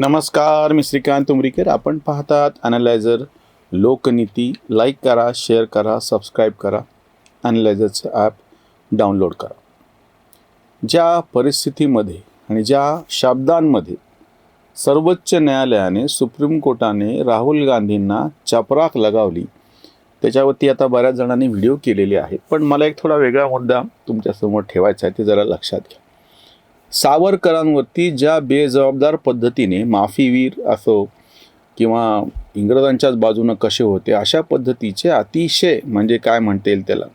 नमस्कार मी श्रीकांत उमरीकर आपण पाहतात अनालायझर लोकनीती लाईक करा शेअर करा सबस्क्राईब करा अनालायझरचं ॲप डाउनलोड करा. ज्या परिस्थितीमध्ये आणि ज्या शब्दांमध्ये सर्वोच्च न्यायालयाने सुप्रीम कोर्टाने राहुल गांधींना चपराक लगावली त्याच्यावरती आता बऱ्याच जणांनी व्हिडिओ केलेले आहेत पण मला एक थोडा वेगळा मुद्दा तुमच्यासमोर ठेवायचा आहे ते जरा लक्षात घ्या. सावरकरांवरती ज्या बेजबाबदार पद्धतीने माफीवीर असो किंवा इंग्रजांच्याच बाजूनं कसे होते अशा पद्धतीचे अतिशय म्हणजे काय म्हणता येईल त्याला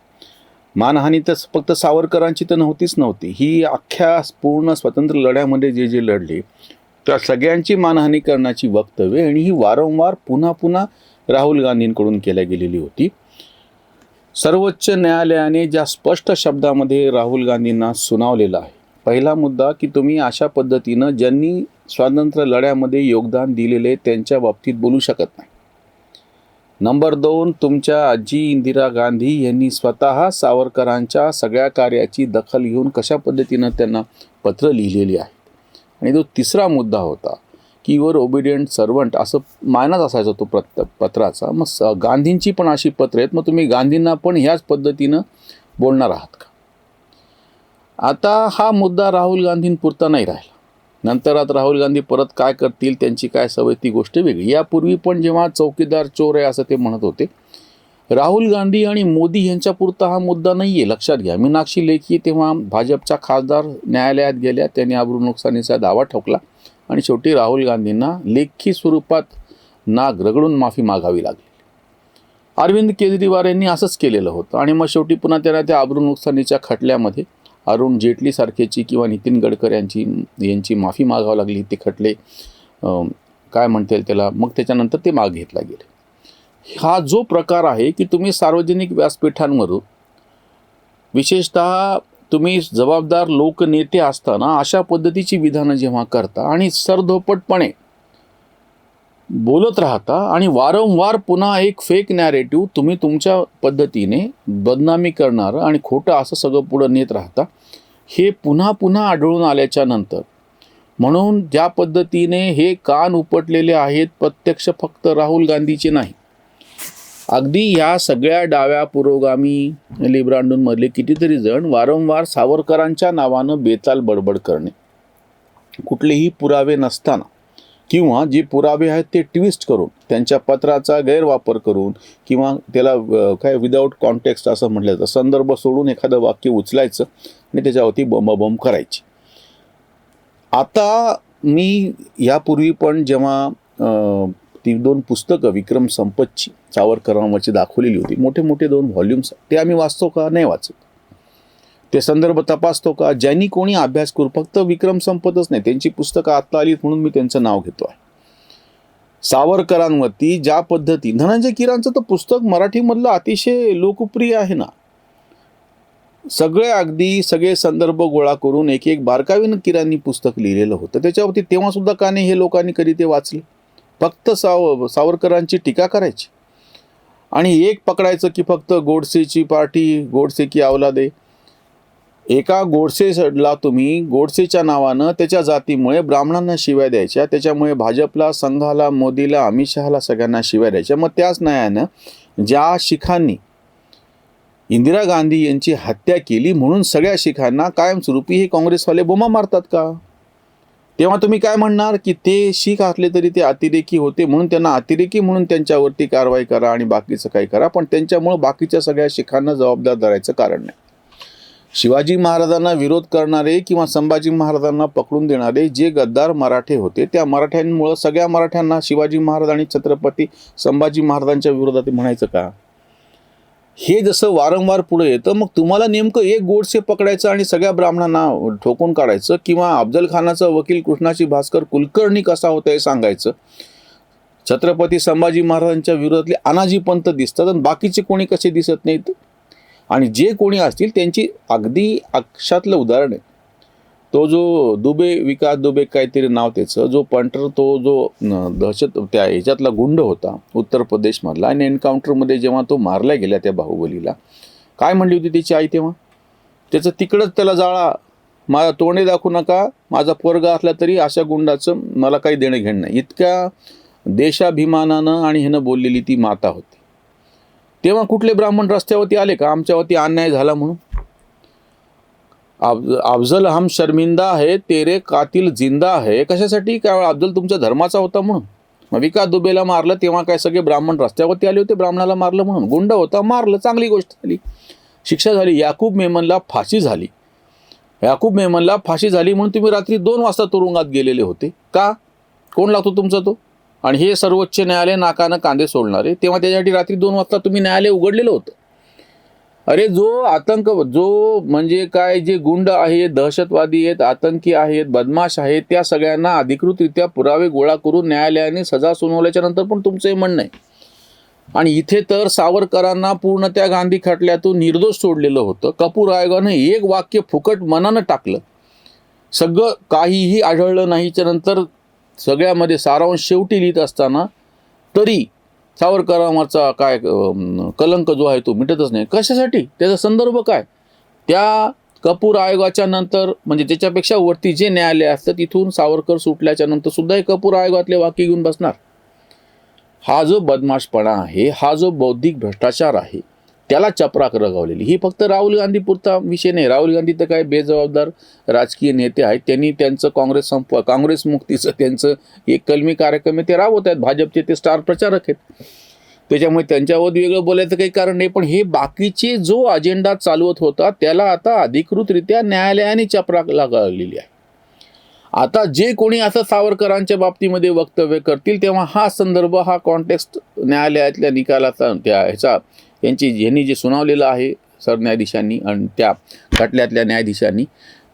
मानहानी तर फक्त सावरकरांची तर नव्हतीच नव्हती. ही अख्ख्या पूर्ण स्वतंत्र लढ्यामध्ये जे जे लढले त्या सगळ्यांची मानहानी करण्याची वक्तव्य आणि ही वारंवार पुन्हा पुन्हा राहुल गांधींकडून केल्या गेलेली होती. सर्वोच्च न्यायालयाने ज्या स्पष्ट शब्दामध्ये राहुल गांधींना सुनावलेलं आहे पहिला मुद्दा की तुम्ही अशा पद्धतीनं ज्यांनी स्वातंत्र्य लढ्यामध्ये योगदान दिलेले त्यांच्या बाबतीत बोलू शकत नाही. नंबर दोन तुमच्या आजी इंदिरा गांधी यांनी स्वतः सावरकरांच्या सगळ्या कार्याची दखल घेऊन कशा पद्धतीनं त्यांना पत्र लिहिलेली आहे आणि तो तिसरा मुद्दा होता की युअर ओबिडियंट सर्वंट असं मायनाच असायचा तो प्रत पत्राचा मग स गांधींची पण अशी पत्र आहेत मग तुम्ही गांधींना पण ह्याच पद्धतीनं बोलणार आहात का? आता हा मुद्दा राहुल गांधींपुरता नाही राहिला. नंतर आता राहुल गांधी परत काय करतील त्यांची काय सवय ती गोष्ट वेगळी. यापूर्वी पण जेव्हा चौकीदार चोर आहे असं ते म्हणत होते राहुल गांधी आणि मोदी यांच्यापुरता हा मुद्दा नाही आहे लक्षात घ्या. मीनाक्षी लेखी तेव्हा भाजपच्या खासदार न्यायालयात गेल्या त्यांनी आबरू नुकसानीचा दावा ठोकला आणि शेवटी राहुल गांधींना लेखी स्वरूपात नाग रगडून माफी मागावी लागली. अरविंद केजरीवाल यांनी असंच केलेलं होतं आणि मग शेवटी पुन्हा त्यांना त्या आबरू नुकसानीच्या खटल्यामध्ये अरुण जेटलीसारखेची किंवा नितीन गडकरी यांची यांची माफी मागावं लागली ते खटले. काय म्हणता येईल त्याला? मग त्याच्यानंतर ते माग घेतला गेले. हा जो प्रकार आहे की तुम्ही सार्वजनिक व्यासपीठांवरून विशेषतः तुम्ही जबाबदार लोकनेते असताना अशा पद्धतीची विधानं जेव्हा करता आणि सरधोपटपणे बोलत राहता आणि वारंवार पुन्हा एक फेक नॅरेटिव्ह तुम्ही तुमच्या पद्धतीने बदनामी करणारं आणि खोटं असं सगळं पुढं नेत राहता हे पुन्हा पुन्हा आढळून आल्याच्यानंतर. म्हणून ज्या पद्धतीने हे कान उपटलेले आहेत प्रत्यक्ष फक्त राहुल गांधीचे नाही. अगदी ह्या सगळ्या डाव्या पुरोगामी लिब्रांडूंमधले कितीतरी जण वारंवार सावरकरांच्या नावानं बेताल बडबड करणे. कुठलेही पुरावे नसताना. किंवा जे पुरावे आहेत ते ट्विस्ट करून त्यांच्या पत्राचा गैरवापर करून किंवा त्याला काय विदाऊट कॉन्टेक्स्ट असं म्हटलं जातं. संदर्भ सोडून एखादं वाक्य उचलायचं आणि त्याच्यावरती बंबाबंब करायची. आता मी यापूर्वी पण जेव्हा ती दोन पुस्तकं विक्रम संपतची सावरकरांवरची दाखवलेली होती मोठे मोठे दोन व्हॉल्यूम्स ते आम्ही वाचतो का? नाही वाचत. ते संदर्भ तपासतो का? ज्यांनी कोणी अभ्यास करू फक्त विक्रम संपतच नाही. त्यांची पुस्तकं आत्ता आलीत म्हणून मी त्यांचं नाव घेतो आहे. सावरकरांवरती ज्या पद्धती धनंजय किरांचं तर पुस्तक मराठीमधलं अतिशय लोकप्रिय आहे ना. सगळे अगदी सगळे संदर्भ गोळा करून एक एक बारकावीनं किरांनी पुस्तक लिहिलेलं होतं. त्याच्यावरती तेव्हासुद्धा का नाही हे लोकांनी कधी ते वाचले? फक्त साव सावरकरांची टीका करायची. आणि एक पकडायचं की फक्त गोडसेची पार्टी गोडसे की अवलादे एका गोडसेला तुम्ही गोडसेच्या नावानं त्याच्या जातीमुळे ब्राह्मणांना शिव्या द्यायच्या त्याच्यामुळे भाजपला संघाला मोदीला अमित शहाला सगळ्यांना शिव्या द्यायच्या. मग त्याच न्यायानं ज्या शिखांनी इंदिरा गांधी यांची हत्या केली म्हणून सगळ्या शिखांना कायमस्वरूपी हे काँग्रेसवाले बोमा मारतात का? तेव्हा तुम्ही काय म्हणणार की ते शीख असले तरी ते अतिरेकी होते म्हणून त्यांना अतिरेकी म्हणून त्यांच्यावरती कारवाई करा आणि बाकीचं काही करा पण त्यांच्यामुळं बाकीच्या सगळ्या शिखांना जबाबदार धरायचं कारण नाही. शिवाजी महाराजांना विरोध करणारे किंवा संभाजी महाराजांना पकडून देणारे जे गद्दार मराठे होते त्या मराठ्यांमुळं सगळ्या मराठ्यांना शिवाजी महाराज आणि छत्रपती संभाजी महाराजांच्या विरोधात म्हणायचं का? हे जसं वारंवार पुढे येतं मग तुम्हाला नेमकं एक गोडसे पकडायचं आणि सगळ्या ब्राह्मणांना ठोकून काढायचं किंवा अफजल खानाचा वकील कृष्णाची भास्कर कुलकर्णी कसा होता हे सांगायचं? छत्रपती संभाजी महाराजांच्या विरोधातले अनाजी पंत दिसतात आणि बाकीचे कोणी कसे दिसत नाहीत? आणि जे कोणी असतील त्यांची अगदी अक्षातलं उदाहरण आहे. तो जो दुबे विकास दुबे काहीतरी नाव त्याचं जो पंटर तो जो दहशत त्या ह्याच्यातला गुंड होता उत्तर प्रदेशमधला आणि एन्काउंटरमध्ये जेव्हा तो मारला गेला त्या बाहुबलीला काय म्हणली होती त्याची आई तेव्हा? त्याचं तिकडंच त्याला जाळा माझा तोंडे दाखवू नका माझा पोरगा असला तरी अशा गुंडाचं मला काही देणं घेणं नाही. इतक्या देशाभिमानानं आणि ह्यानं बोललेली ती माता होती. तेव्हा कुठले ब्राह्मण रस्त्यावरती आले का? आमच्यावरती अन्याय झाला म्हणून. अफ अफजल हम शर्मिंदा आहे तेरे कातील जिंदा आहे कशासाठी? काय अफजल तुमच्या धर्माचा होता म्हणून. मग विकास दुबेला मारलं तेव्हा काय सगळे ब्राह्मण रस्त्यावरती आले होते ब्राह्मणाला मारलं म्हणून. गुंड होता मारलं चांगली गोष्ट झाली. शिक्षा झाली याकूब मेमनला फाशी झाली. याकूब मेमनला फाशी झाली म्हणून तुम्ही रात्री दोन वाजता तुरुंगात गेलेले होते. का? कोण लागतो तुमचा तो? आणि हे सर्वोच्च न्यायालय नाकानं कांदे सोडणारे. तेव्हा त्याच्यासाठी रात्री दोन वाजता तुम्ही न्यायालय उघडलेलं होतं. अरे जो आतंक जो म्हणजे काय जे गुंड आहेत दहशतवादी आहेत आतंकी आहेत बदमाश आहेत त्या सगळ्यांना अधिकृतरित्या पुरावे गोळा करून न्यायालयाने सजा सुनावल्याच्या नंतर पण तुमचं हे म्हणणं आहे. आणि इथे तर सावरकरांना पूर्ण त्या गांधी खटल्यातून निर्दोष सोडलेलं होतं. कपूर आयोगानं एक वाक्य फुकट मनानं टाकलं. सगळं काहीही आढळलं नाहीच्या नंतर सगळ्यामध्ये सारांश शेवटी लिहित असताना तरी सावरकरांवरचा काय कलंक जो आहे तो मिटतच नाही. कशासाठी? त्याचा संदर्भ काय? त्या कपूर आयोगाच्या नंतर म्हणजे त्याच्यापेक्षा वरती जे न्यायालय असतं तिथून सावरकर सुटल्याच्या नंतर सुद्धा हे कपूर आयोगातले वाक्य घेऊन बसणार. हा जो बदमाशपणा आहे हा जो बौद्धिक भ्रष्टाचार आहे त्याला चपराक रगावलेली. ही फक्त राहुल गांधी पुरता विषय नाही. राहुल गांधी तर काय बेजबाबदार राजकीय नेते आहेत. त्यांनी त्यांचं काँग्रेस संप काँग्रेस मुक्तीचं त्यांचं एक कलमी कार्यक्रम आहे. ते राबवत आहेत. भाजपचे ते स्टार प्रचारक आहेत. त्याच्यामुळे त्यांच्यावर वेगळं बोलायचं काही कारण नाही. पण हे बाकीचे जो अजेंडा चालवत होता त्याला आता अधिकृतरित्या न्यायालयाने चपराक लागलेली आहे. आता जे कोणी असं सावरकरांच्या बाबतीमध्ये वक्तव्य करतील तेव्हा हा संदर्भ हा कॉन्टेक्स्ट न्यायालयातल्या निकालाचा त्या ह्याचा यांची यांनी जे सुनावलेलं आहे सरन्यायाधीशांनी आणि त्या खटल्यातल्या न्यायाधीशांनी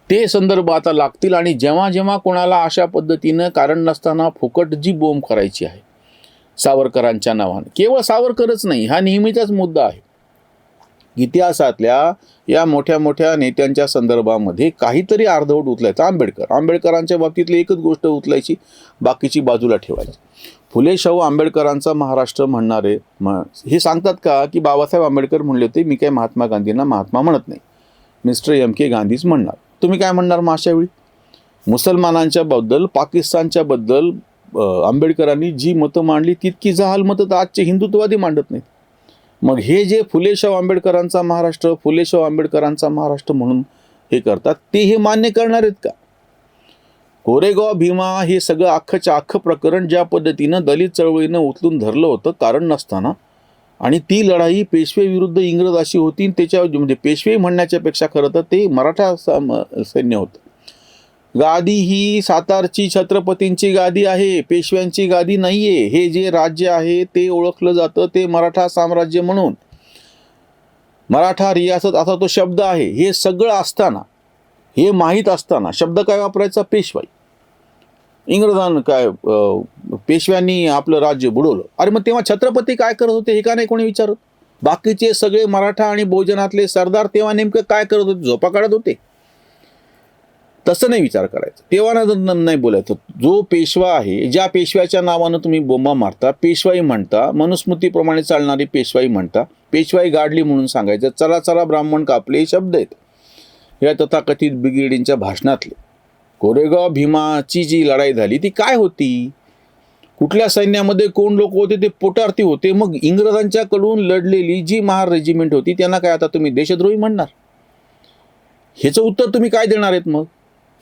ते संदर्भ आता लागतील आणि जेव्हा जेव्हा कोणाला अशा पद्धतीनं कारण नसताना फुकट जी बोंब करायची आहे सावरकरांच्या नावानं. केवळ सावरकरच नाही हा नेहमीचाच मुद्दा आहे. इतिहासातल्या या मोठ्या मोठ्या नेत्यांच्या संदर्भामध्ये काहीतरी अर्धवट उचलायचं. आंबेडकर. आंबेडकरांच्या बाबतीतली एकच गोष्ट उचलायची बाकीची बाजूला ठेवायची. फुले शाहू आंबेडकरांचा महाराष्ट्र म्हणणारे म हे सांगतात का की बाबासाहेब आंबेडकर म्हणले होते मी काय महात्मा गांधींना महात्मा म्हणत नाही. मिस्टर एम के गांधीच म्हणणार. तुम्ही काय म्हणणार मग अशावेळी मुसलमानांच्या बद्दल पाकिस्तानच्या बद्दल आंबेडकरांनी जी मतं मांडली तितकी जहाल मतं तर आजचे हिंदुत्ववादी मांडत नाहीत. मग हे जे फुलेशाव आंबेडकरांचा महाराष्ट्र फुलेशाव आंबेडकरांचा महाराष्ट्र म्हणून हे करतात ते हे मान्य करणार आहेत का? कोरेगाव भीमा हे सगळं अख्खच्या अख्खं प्रकरण ज्या पद्धतीनं दलित चळवळीनं उचलून धरलं होतं कारण नसताना आणि ती लढाई पेशवेविरुद्ध इंग्रज अशी होती आणि त्याच्या म्हणजे पेशवे म्हणण्याच्यापेक्षा खरं तर ते मराठा सैन्य होतं. गादी ही सातारची छत्रपतींची गादी आहे पेशव्यांची गादी नाहीये. हे जे राज्य आहे ते ओळखलं जातं ते मराठा साम्राज्य म्हणून. मराठा रियासत असा तो शब्द आहे. हे सगळं असताना हे माहीत असताना शब्द काय वापरायचा? पेशवाई. इंग्रजांना काय पेशव्यांनी आपलं राज्य बुडवलं. अरे मग तेव्हा छत्रपती काय करत होते हे का नाही कोणी विचारत? बाकीचे सगळे मराठा आणि भोजनातले सरदार तेव्हा नेमकं काय करत होते? झोपा काढत होते. तसं नाही विचार करायचा. तेव्हा न- नाही बोलायचं. जो पेशवा आहे ज्या पेशव्याच्या नावानं तुम्ही बोंबा मारता पेशवाई म्हणता मनुस्मृतीप्रमाणे चालणारी पेशवाई म्हणता पेशवाई गाडली म्हणून सांगायचं चला चला ब्राह्मण कापले हे शब्द आहेत. या तथाकथित ब्रिगेडींच्या भाषणातले. कोरेगाव भीमाची जी लढाई झाली ती काय होती? कुठल्या सैन्यामध्ये कोण लोक होते? ते पोटार्थी होते. मग इंग्रजांच्याकडून लढलेली जी महार रेजिमेंट होती त्यांना काय आता तुम्ही देशद्रोही म्हणणार? ह्याचं उत्तर तुम्ही काय देणार आहेत मग?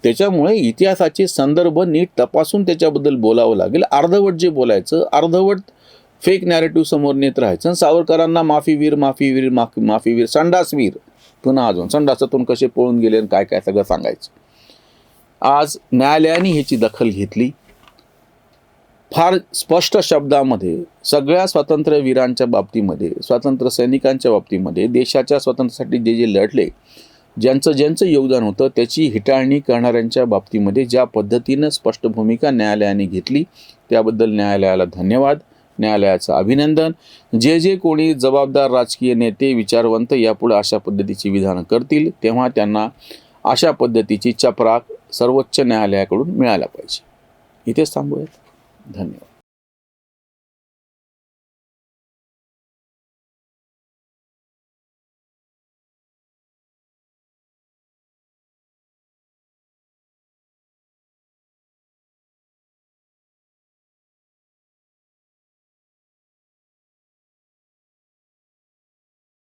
त्याच्यामुळे इतिहासाचे संदर्भ नीट तपासून त्याच्याबद्दल बोलावं लागेल. अर्धवट जे बोलायचं अर्धवट फेक नॅरेटिव्ह समोर नेत राहायचं. सावरकरांना माफीवीर माफीवीर माफी माफीवीर संडासवीर पुन्हा अजून संडासातून कसे पळून गेले आणि काय काय सगळं सांगायचं. आज न्यायालयाने ह्याची दखल घेतली. फार स्पष्ट शब्दामध्ये सगळ्या स्वातंत्र्यवीरांच्या बाबतीमध्ये स्वातंत्र्य सैनिकांच्या बाबतीमध्ये देशाच्या स्वातंत्र्यासाठी जे जे लढले ज्यांचं ज्यांचं योगदान होतं त्याची हिटाळणी करणाऱ्यांच्या बाबतीमध्ये ज्या पद्धतीनं स्पष्ट भूमिका न्यायालयाने घेतली त्याबद्दल न्यायालयाला धन्यवाद. न्यायालयाचं अभिनंदन. जे जे कोणी जबाबदार राजकीय नेते विचारवंत यापुढे अशा पद्धतीची विधानं करतील तेव्हा त्यांना अशा पद्धतीची चपराक सर्वोच्च न्यायालयाकडून मिळायला पाहिजे. इथेच थांबूयात. धन्यवाद.